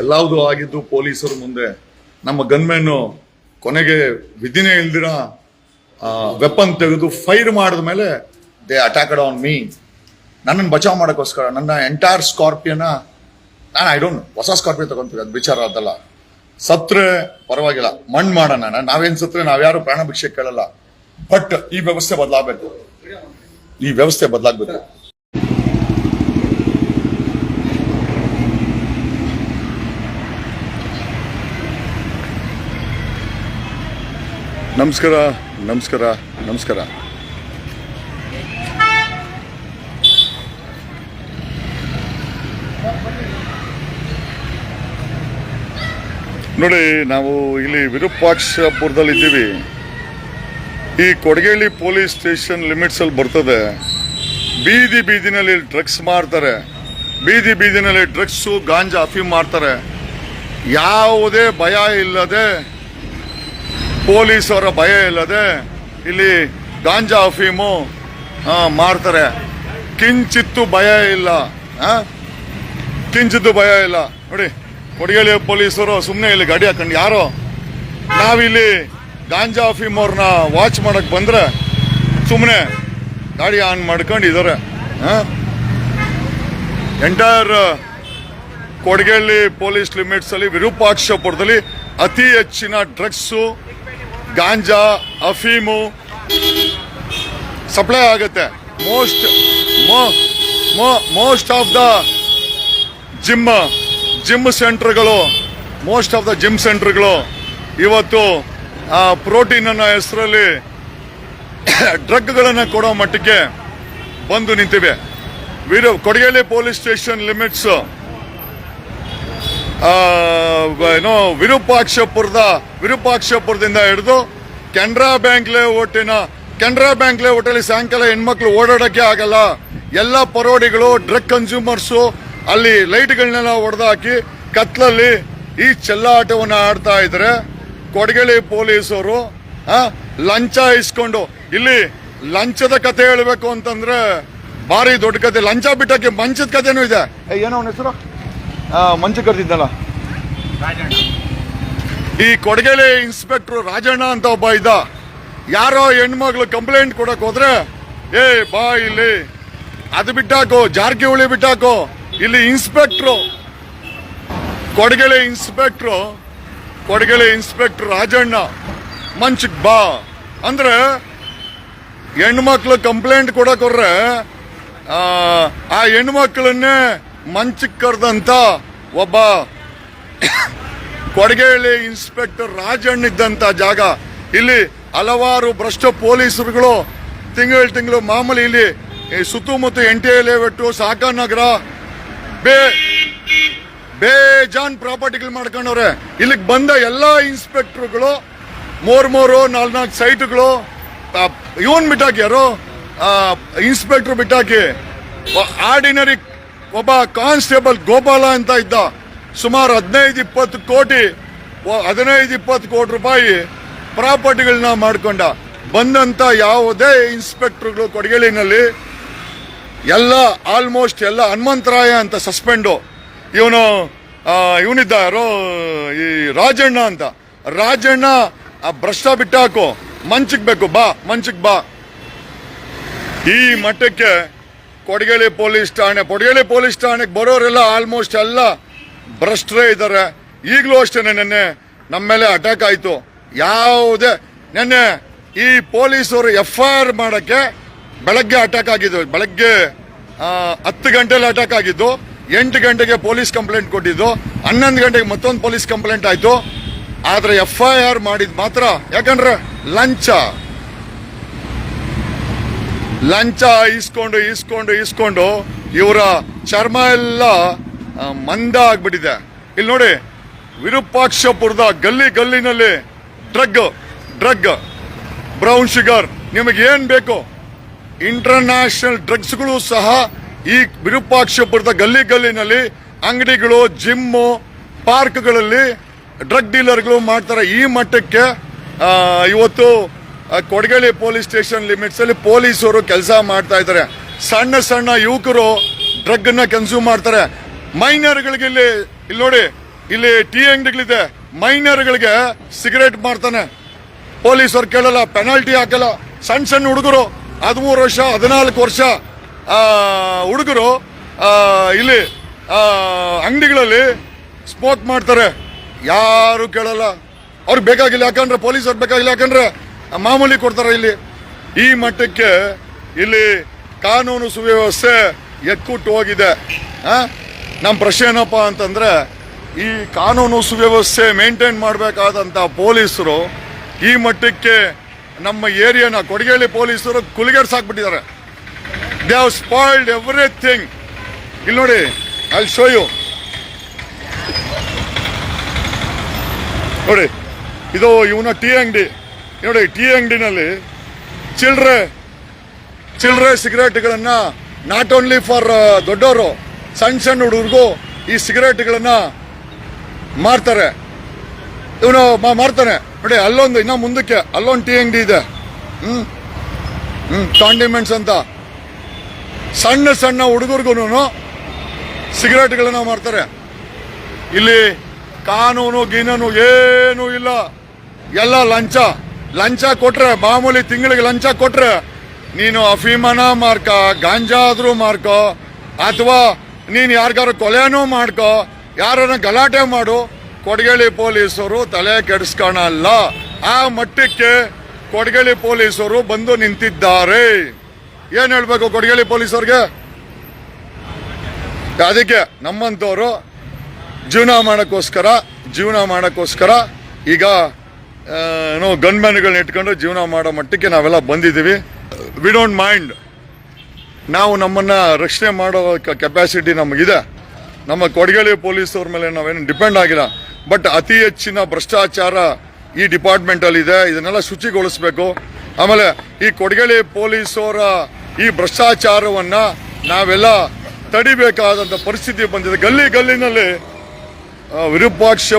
ಎಲ್ಲಾವುದು ಆಗಿದ್ದು ಪೊಲೀಸರು ಮುಂದೆ ನಮ್ಮ ಗನ್ಮೆನ್ನು ಕೊನೆಗೆ ವಿಧಿನೇ ಇಲ್ದಿರ ವೆಪನ್ ತೆಗೆದು ಫೈರ್ ಮಾಡಿದ ಮೇಲೆ ದೇ ಅಟ್ಯಾಕ್ಡ್ ಆನ್ ಮೀ ನನ್ನನ್ನು ಬಚಾವ್ ಮಾಡೋಕ್ಕೋಸ್ಕರ, ನನ್ನ ಎಂಟೈರ್ ಸ್ಕಾರ್ಪಿಯೋನ ನಾನು ಐ ಡೋಂಟ್ ಹೊಸ ಸ್ಕಾರ್ಪಿಯೋ ತಗೊಂತೀವಿ ಅದು ವಿಚಾರ ಅದಲ್ಲ ಸತ್ರೆ ಪರವಾಗಿಲ್ಲ, ಮಣ್ಣು ಮಾಡೋಣ ನಾವೇನು ಸತ್ರೆ, ನಾವ್ಯಾರು ಪ್ರಾಣ ಭಿಕ್ಷೆ ಕೇಳಲ್ಲ. ಬಟ್ ಈ ವ್ಯವಸ್ಥೆ ಬದಲಾಗಬೇಕು. ಈ ವ್ಯವಸ್ಥೆ ಬದಲಾಗಬೇಕು. ನಮಸ್ಕಾರ ನಮಸ್ಕಾರ ನಮಸ್ಕಾರ. ನೋಡಿ, ನಾವು ಇಲ್ಲಿ ವಿರೂಪಾಕ್ಷಪುರದಲ್ಲಿ ಇದ್ದೀವಿ ಈ ಕೊಡಗೇಳಿ ಪೊಲೀಸ್ ಸ್ಟೇಷನ್ ಲಿಮಿಟ್ಸ್ ಅಲ್ಲಿ ಬರ್ತದೆ. ಬೀದಿ ಬೀದಿನಲ್ಲಿ ಡ್ರಗ್ಸ್ ಮಾರ್ತಾರೆ. ಬೀದಿ ಬೀದಿನಲ್ಲಿ ಡ್ರಗ್ಸು ಗಾಂಜಾ ಅಫೀಮ್ ಮಾರ್ತಾರೆ. ಯಾವುದೇ ಭಯ ಇಲ್ಲದೆ ಪೊಲೀಸರ ಭಯ ಇಲ್ಲದೆ ಇಲ್ಲಿ ಗಾಂಜಾ ಅಫೀಮು ಮಾಡ್ತಾರೆ ಕಿಂಚಿತ್ತು ಭಯ ಇಲ್ಲ? ಕಿಂಚಿತ್ತು ಭಯ ಇಲ್ಲ. ನೋಡಿ ಕೊಡಗೇಳಿ ಪೊಲೀಸರು ಸುಮ್ಮನೆ ಇಲ್ಲಿ ಗಾಡಿ ಹಾಕೊಂಡು, ಯಾರೋ, ನಾವಿಲ್ಲಿ ಗಾಂಜಾ ಅಫೀಮ್ ಅವ್ರನ್ನ ವಾಚ್ ಮಾಡಕ್ ಬಂದರೆ ಸುಮ್ಮನೆ ಗಾಡಿ ಆನ್ ಮಾಡ್ಕೊಂಡು ಇದಾರೆ ಎಂಟೈರ್ ಕೊಡಗೇಳಿ ಪೊಲೀಸ್ ಲಿಮಿಟ್ಸ್ ಅಲ್ಲಿ ವಿರೂಪಾಕ್ಷಪುರದಲ್ಲಿ ಅತಿ ಹೆಚ್ಚಿನ ಡ್ರಗ್ಸು ಗಾಂಜಾ, ಅಫೀಮು ಸಪ್ಲೈ ಆಗುತ್ತೆ. Most most of the gym gym ಸೆಂಟರ್ಗಳು most of the gym ಸೆಂಟರ್ಗಳು ಇವತ್ತು, ಆ ಪ್ರೋಟೀನ್ ಅನ್ನೋ ಹೆಸರಲ್ಲಿ ಡ್ರಗ್ಗಳನ್ನು ಕೊಡೋ ಮಟ್ಟಕ್ಕೆ ಬಂದು ನಿಂತಿವೆ. ವೀರ ಕೊಡಗೇಲಿ ಪೊಲೀಸ್ ಸ್ಟೇಷನ್ ಲಿಮಿಟ್ಸ್ ಏನೋ ವಿರೂಪಾಕ್ಷಪುರದ, ವಿರೂಪಾಕ್ಷಪುರದಿಂದ ಹಿಡಿದು ಕೆನರಾ ಬ್ಯಾಂಕ್ ಲೇಔಟಿನ ಕೆನರಾ ಬ್ಯಾಂಕ್ ಲೇಔಟಲ್ಲಿ ಸಾಯಂಕಾಲ ಹೆಣ್ಮಕ್ಳು ಓಡಾಡೋಕ್ಕೆ ಆಗಲ್ಲ. ಎಲ್ಲ ಪರೋಡಿಗಳು, ಡ್ರಗ್ ಕನ್ಸ್ಯೂಮರ್ಸು ಅಲ್ಲಿ ಲೈಟ್ಗಳನ್ನೆಲ್ಲ ಹೊಡೆದಾಕಿ ಕತ್ಲಲ್ಲಿ ಈ ಚೆಲ್ಲಾಟವನ್ನು ಆಡ್ತಾ ಇದ್ರೆ ಕೊಡಗಳಿ ಪೊಲೀಸರು ಲಂಚ ಇಸ್ಕೊಂಡು, ಇಲ್ಲಿ ಲಂಚದ ಕತೆ ಹೇಳಬೇಕು ಅಂತಂದ್ರೆ ಭಾರಿ ದೊಡ್ಡ ಕತೆ. ಲಂಚ ಬಿಟ್ಟಕ್ಕೆ ಮಂಚದ ಕತೆನೂ ಇದೆ. ಏನೋ ಅವನ ಹೆಸರು? ಮಂಚ ಕರೆದಿದ್ದಲ್ಲ. ಈ ಕೊಡಗೇಲಿ ಇನ್ಸ್ಪೆಕ್ಟರ್ ರಾಜಣ್ಣ ಅಂತ ಒಬ್ಬ ಇದ್ದ. ಯಾರೋ ಹೆಣ್ಮಕ್ಳು ಕಂಪ್ಲೇಂಟ್ ಕೊಡಕ್ ಹೋದ್ರೆ, ಏ, ಬಾ ಇಲ್ಲಿ. ಅದು ಬಿಟ್ಟಾಕೋ ಜಾರಕಿಹೊಳಿ ಬಿಟ್ಟಾಕೋ. ಇಲ್ಲಿ inspector Kodigehalli inspector Kodigehalli inspector Rajanna, ಮಂಚಕ್ ಬಾ. ಅಂದ್ರೆ, ಹೆಣ್ಮಕ್ಳು ಕಂಪ್ಲೇಂಟ್ ಕೊಡಕ್ ಹೋದ್ರೆ ಆ ಹೆಣ್ಮಕ್ಳನ್ನೇ ಮಂಚಕ್ ಕರೆದಂತ ಒಬ್ಬ ಕೊಡಗೇಳಿ ಇನ್ಸ್ಪೆಕ್ಟರ್ ರಾಜಣ್ಣ ಇದ್ದಂತ ಜಾಗ. ಇಲ್ಲಿ ಹಲವಾರು ಭ್ರಷ್ಟ ಪೊಲೀಸರುಗಳು ತಿಂಗಳು ತಿಂಗಳು ಮಾಮೂಲಿ ಇಲ್ಲಿ ಸುತ್ತಮುತ್ತ ಎನ್ ಟಿ ಸಾಕಾ ಸಾಕಾನಗರ ಬೇ ಬೇಜಾನ್ ಪ್ರಾಪರ್ಟಿಗಳು ಮಾಡ್ಕೊಂಡವ್ರೆ. ಇಲ್ಲಿಗೆ ಬಂದ ಎಲ್ಲ ಇನ್ಸ್ಪೆಕ್ಟರ್ಗಳು, ಮೂರ್ ಮೂರು ನಾಲ್ಕು ಸೈಟ್ಗಳು ಇವನ್ ಬಿಟ್ಟಾಕಿ ಯಾರು? ಇನ್ಸ್ಪೆಕ್ಟರ್ ಬಿಟ್ಟಾಕಿ ಆರ್ಡಿನರಿ ಒಬ್ಬ ಕಾನ್ಸ್ಟೇಬಲ್ ಗೋಪಾಲ ಅಂತ ಇದ್ದ ಸುಮಾರು ಹದಿನೈದು ಇಪ್ಪತ್ತು ಕೋಟಿ ಹದಿನೈದು ಇಪ್ಪತ್ತು ಕೋಟಿ ರೂಪಾಯಿ ಪ್ರಾಪರ್ಟಿಗಳನ್ನ ಮಾಡಿಕೊಂಡ. ಬಂದಂತ ಯಾವುದೇ ಇನ್ಸ್ಪೆಕ್ಟರ್ಗಳು ಕೊಡಗೇಳಿನಲ್ಲಿ ಎಲ್ಲ ಆಲ್ಮೋಸ್ಟ್ ಎಲ್ಲ ಹನುಮಂತರಾಯ ಅಂತ ಸಸ್ಪೆಂಡು. ಇವನು ಇವನಿದ್ದ ಯಾರೋ, ಈ ರಾಜಣ್ಣ ಅಂತ. ರಾಜಣ್ಣ, ಆ, ಭ್ರಷ್ಟ ಬಿಟ್ಟಾಕು. ಮಂಚಕ್ಕೆ ಬೇಕು, ಬಾ ಮಂಚಕ್ಕೆ ಬಾ. ಈ ಮಟ್ಟಕ್ಕೆ ಕೊಡಗೇಳಿ ಪೊಲೀಸ್ ಠಾಣೆ, ಕೊಡಗೇಳಿ ಪೊಲೀಸ್ ಠಾಣೆಗೆ ಬರೋರೆಲ್ಲ ಆಲ್ಮೋಸ್ಟ್ ಎಲ್ಲ ಭ್ರಷ್ಟರೇ ಇದ್ದಾರೆ. ಈಗಲೂ ಅಷ್ಟೇ ನೆನ್ನೆ ನಮ್ಮ ಮೇಲೆ ಅಟ್ಯಾಕ್ ಆಯಿತು. ಯಾವುದೇ ನೆನ್ನೆ ಈ ಪೊಲೀಸರು ಎಫ್ ಐ ಆರ್ ಮಾಡೋಕ್ಕೆ ಬೆಳಗ್ಗೆ ಅಟ್ಯಾಕ್ ಆಗಿದ್ದು, ಬೆಳಗ್ಗೆ ಹತ್ತು ಗಂಟೆಲಿ ಅಟ್ಯಾಕ್ ಆಗಿದ್ದು, ಎಂಟು ಗಂಟೆಗೆ ಪೊಲೀಸ್ ಕಂಪ್ಲೇಂಟ್ ಕೊಟ್ಟಿದ್ದು, ಹನ್ನೊಂದು ಗಂಟೆಗೆ ಮತ್ತೊಂದು ಪೊಲೀಸ್ ಕಂಪ್ಲೇಂಟ್ ಆಯಿತು. ಆದರೆ ಎಫ್ ಐ ಆರ್ ಮಾಡಿದ್ದು ಮಾತ್ರ. ಯಾಕಂದ್ರೆ ಲಂಚ. ಲಂಚ ಈಸ್ಕೊಂಡು ಈಸ್ಕೊಂಡು ಈಸ್ಕೊಂಡು ಇವರ ಚರ್ಮ ಎಲ್ಲ ಮಂದ ಆಗ್ಬಿಟ್ಟಿದೆ. ಇಲ್ಲಿ ನೋಡಿ, ವಿರೂಪಾಕ್ಷಪುರದ ಗಲ್ಲಿ ಗಲ್ಲಿನಲ್ಲಿ ಡ್ರಗ್ ಡ್ರಗ್, ಬ್ರೌನ್ ಶುಗರ್, ನಿಮಗೆ ಏನ್ ಬೇಕು? ಇಂಟರ್ನ್ಯಾಷನಲ್ ಡ್ರಗ್ಸ್ಗಳು ಸಹ ಈ ವಿರೂಪಾಕ್ಷಪುರದ ಗಲ್ಲಿ ಗಲ್ಲಿನಲ್ಲಿ ಅಂಗಡಿಗಳು, ಜಿಮ್ಮು, ಪಾರ್ಕ್ಗಳಲ್ಲಿ ಡ್ರಗ್ ಡೀಲರ್ಗಳು ಮಾಡ್ತಾರೆ. ಈ ಮಟ್ಟಕ್ಕೆ ಇವತ್ತು ಕೊಡಗೇಳಿ ಪೊಲೀಸ್ ಸ್ಟೇಷನ್ ಲಿಮಿಟ್ಸ್ ಅಲ್ಲಿ ಪೊಲೀಸರು ಕೆಲಸ ಮಾಡ್ತಾ ಇದ್ದಾರೆ. ಸಣ್ಣ ಸಣ್ಣ ಯುವಕರು ಡ್ರಗ್ನ ಕನ್ಸ್ಯೂಮ್ ಮಾಡ್ತಾರೆ. ಮೈನರ್ಗಳಿಗೆ ಇಲ್ಲಿ ಇಲ್ಲಿ ನೋಡಿ, ಇಲ್ಲಿ ಟೀ ಅಂಗಡಿಗಳಿದೆ. ಮೈನರ್ಗಳಿಗೆ ಸಿಗರೇಟ್ ಮಾಡ್ತಾನೆ ಪೊಲೀಸರು ಕೇಳಲ್ಲ ಪೆನಾಲ್ಟಿ ಹಾಕಲ್ಲ. ಸಣ್ಣ ಸಣ್ಣ ಹುಡುಗರು, ಹದಿಮೂರು ವರ್ಷ, ಹದಿನಾಲ್ಕು ವರ್ಷ ಹುಡುಗರು ಇಲ್ಲಿ ಅಂಗಡಿಗಳಲ್ಲಿ ಸ್ಮೋಕ್ ಮಾಡ್ತಾರೆ. ಯಾರು ಕೇಳಲ್ಲ. ಅವ್ರಿಗೆ ಬೇಕಾಗಿಲ್ಲ, ಯಾಕಂದ್ರೆ ಪೊಲೀಸರು ಬೇಕಾಗಿಲ್ಲ, ಯಾಕಂದ್ರೆ ಮಾಮೂಲಿ ಕೊಡ್ತಾರೆ ಇಲ್ಲಿ. ಈ ಮಟ್ಟಕ್ಕೆ ಇಲ್ಲಿ ಕಾನೂನು ಸುವ್ಯವಸ್ಥೆ ಎಕ್ಕುಟ್ಟು ಹೋಗಿದೆ? ನಮ್ಮ ಪ್ರಶ್ನೆ ಏನಪ್ಪ ಅಂತಂದ್ರೆ, ಈ ಕಾನೂನು ಸುವ್ಯವಸ್ಥೆ ಮೇಂಟೈನ್ ಮಾಡಬೇಕಾದಂಥ ಪೊಲೀಸರು ಈ ಮಟ್ಟಕ್ಕೆ ನಮ್ಮ ಏರಿಯಾನ ಕೊಡಗೇಳಿ ಪೊಲೀಸರು ಕುಲಿಗೆಡ್ಸಾಕ್ಬಿಟ್ಟಿದ್ದಾರೆ ದೇ ಹಾವ್ ಸ್ಪಾಯ್ಲ್ಡ್ ಎವ್ರಿಥಿಂಗ್ ಇಲ್ಲಿ ನೋಡಿ ಐ ಶೋ ಯು ನೋಡಿ, ಇದು ಇವನ ಟೀ ಅಂಗಡಿ ನೋಡಿ, ಟೀ ಅಂಗಡಿನಲ್ಲಿ ಚಿಲ್ಡ್ರೆ ಚಿಲ್ಡ್ರೆ ಸಿಗರೇಟ್ಗಳನ್ನ ನಾಟ್ ಓನ್ಲಿ ಫಾರ್ ದೊಡ್ಡವರು ಸಣ್ಣ ಸಣ್ಣ ಹುಡುಗರಿಗೂ ಈ ಸಿಗರೇಟ್ಗಳನ್ನ ಮಾರ್ತಾರೆ. ಇವನು ಮಾರ್ತಾನೆ. ನೋಡಿ, ಅಲ್ಲೊಂದು, ಇನ್ನ ಮುಂದಕ್ಕೆ, ಅಲ್ಲೊಂದು ಟೀ ಅಂಗಡಿ ಇದೆ. ಹ್ಮ್? ಹ್ಮ್ ಕಾಂಡಿಮೆಂಟ್ಸ್ ಅಂತ. ಸಣ್ಣ ಸಣ್ಣ ಹುಡುಗರಿಗೂ ಸಿಗರೇಟ್ಗಳನ್ನ ಮಾರ್ತಾರೆ. ಇಲ್ಲಿ ಕಾನೂನು, ಗೀನೂನು ಏನೂ ಇಲ್ಲ. ಎಲ್ಲ ಲಂಚ. ಲಂಚ ಕೊಟ್ರೆ, ಮಾಮೂಲಿ ತಿಂಗಳಿಗೆ ಲಂಚ ಕೊಟ್ರೆ, ನೀನು ಅಫೀಮನ ಮಾರ್ಕ, ಗಾಂಜಾ ಆದ್ರೂ ಮಾರ್ಕೋ, ಅಥವಾ ನೀನು ಯಾರಿಗಾರು ಕೊಲೆನೂ ಮಾಡ್ಕೋ, ಯಾರನ್ನ ಗಲಾಟೆ ಮಾಡು ಕೊಡಗೇಳಿ ಪೊಲೀಸರು ತಲೆ ಕೆಡಿಸ್ಕೊಳಲ್ಲ. ಆ ಮಟ್ಟಕ್ಕೆ ಕೊಡಗೇಳಿ ಪೊಲೀಸರು ಬಂದು ನಿಂತಿದ್ದಾರೆ. ಏನ್ ಹೇಳ್ಬೇಕು ಕೊಡಗೇಳಿ ಪೊಲೀಸರಿಗೆ? ಅದಕ್ಕೆ ನಮ್ಮಂತವರು ಜೀವನ ಮಾಡೋಕ್ಕೋಸ್ಕರ ಜೀವನ ಮಾಡೋಕ್ಕೋಸ್ಕರ ಈಗ ಏನೋ ಗನ್ಮ್ಯಾನ್ಗಳನ್ನ ಇಟ್ಕೊಂಡು ಜೀವನ ಮಾಡೋ ಮಟ್ಟಕ್ಕೆ ನಾವೆಲ್ಲ ಬಂದಿದ್ದೀವಿ. ವಿ ಡೋಂಟ್ ಮೈಂಡ್ ನಾವು ನಮ್ಮನ್ನು ರಕ್ಷಣೆ ಮಾಡೋ ಕೆಪಾಸಿಟಿ ನಮಗಿದೆ. ನಮ್ಮ ಕೊಡಗೇಳಿ ಪೊಲೀಸವ್ರ ಮೇಲೆ ನಾವೇನು ಡಿಪೆಂಡ್ ಆಗಿಲ್ಲ. ಬಟ್ ಅತಿ ಹೆಚ್ಚಿನ ಭ್ರಷ್ಟಾಚಾರ ಈ ಡಿಪಾರ್ಟ್ಮೆಂಟಲ್ಲಿದೆ ಇದನ್ನೆಲ್ಲ ಶುಚಿಗೊಳಿಸಬೇಕು. ಆಮೇಲೆ ಈ ಕೊಡಗೇಳಿ ಪೊಲೀಸವರ ಈ ಭ್ರಷ್ಟಾಚಾರವನ್ನು ನಾವೆಲ್ಲ ತಡಿಬೇಕಾದಂಥ ಪರಿಸ್ಥಿತಿ ಬಂದಿದೆ. ಗಲ್ಲಿ ಗಲ್ಲಿನಲ್ಲಿ ವಿರೂಪಾಕ್ಷ